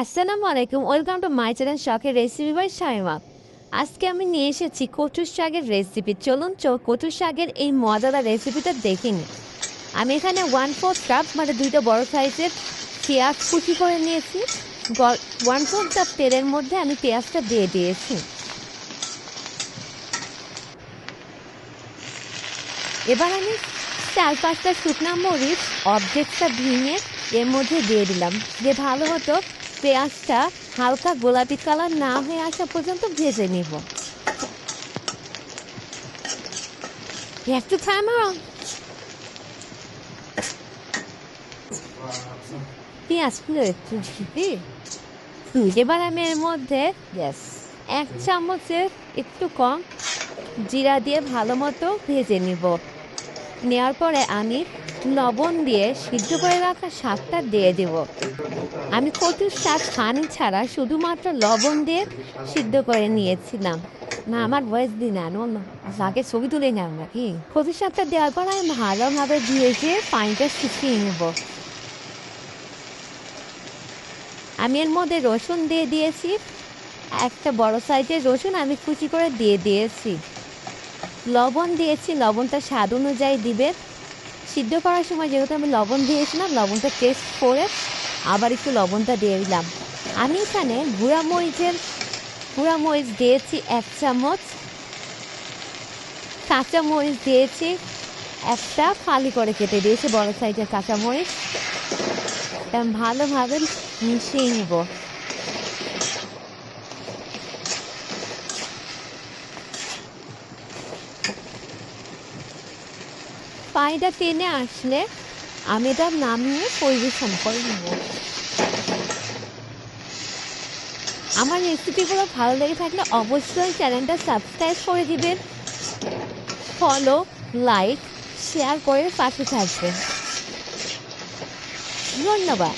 আসসালামু আলাইকুম, welcome to my channel শখের রেসিপি বাই শাইমা। আজকে আমি নিয়ে এসেছি কচুর শাকের রেসিপি। চলুন কচুর শাকের এই মজাদার রেসিপিটা দেখে নিই। আমি এখানে ওয়ান ফোর্থ কাপ মানে দুইটা বড় সাইজের পেঁয়াজ কুচি করে নিয়েছি। ওয়ান ফোর্থ কাপ তেলের মধ্যে আমি পেঁয়াজটা দিয়ে দিয়েছি। এবার আমি চার পাঁচটা শুকনা মরিচ অবজেক্টটা ভেঙে এর মধ্যে দিয়ে দিলাম। যে ভালো হতো পেঁয়াজটা হালকা গোলাপি কালার না হয়ে আসা পর্যন্ত ভেজে নিব। একটু থামো পেঁয়াজগুলো একটু। দিবি হুম, এবার আমি এর মধ্যে গ্যাস এক চামচের একটু কম জিরা দিয়ে ভালো মতো ভেজে নিব। নেওয়ার পরে আমি লবণ দিয়ে সিদ্ধ করে রাখা শাকটা দিয়ে দেব। আমি কচুর শাক পানি ছাড়া শুধুমাত্র লবণ দিয়ে সিদ্ধ করে নিয়েছিলাম। না, আমার বয়স দিন আনো না আগে ছবি তুলে নেন নাকি কচুর শাকটা দেওয়ার পর আমি ভালোভাবে ধুয়েছে পানিটা শুকিয়ে নেব। আমি এর মধ্যে রসুন দিয়ে দিয়েছি। একটা বড় সাইজের রসুন আমি কুচি করে দিয়ে দিয়েছি। লবণ দিয়েছি, লবণটা স্বাদ অনুযায়ী দিবে। সিদ্ধ করার সময় যেহেতু আমি লবণ দিয়েছিলাম, লবণটা টেস্ট করে আবার একটু লবণটা দিয়ে দিলাম। আমি এখানে গুঁড়া মরিচের, গুঁড়া মরিচ দিয়েছি এক চামচ, কাঁচা মরিচ দিয়েছি একটা ফালি করে কেটে দিয়েছি বড় সাইজের কাঁচা মরিচ। ভালোভাবে মিশিয়ে নেব। পানিটা টেনে আসলে আমি এটা নামিয়ে পরিবেশন করে নেব। আমার রেসিপিগুলো ভালো লেগে থাকলে অবশ্যই চ্যানেলটা সাবস্ক্রাইব করে দিবেন। ফলো, লাইক, শেয়ার করে পাশে থাকবেন। ধন্যবাদ।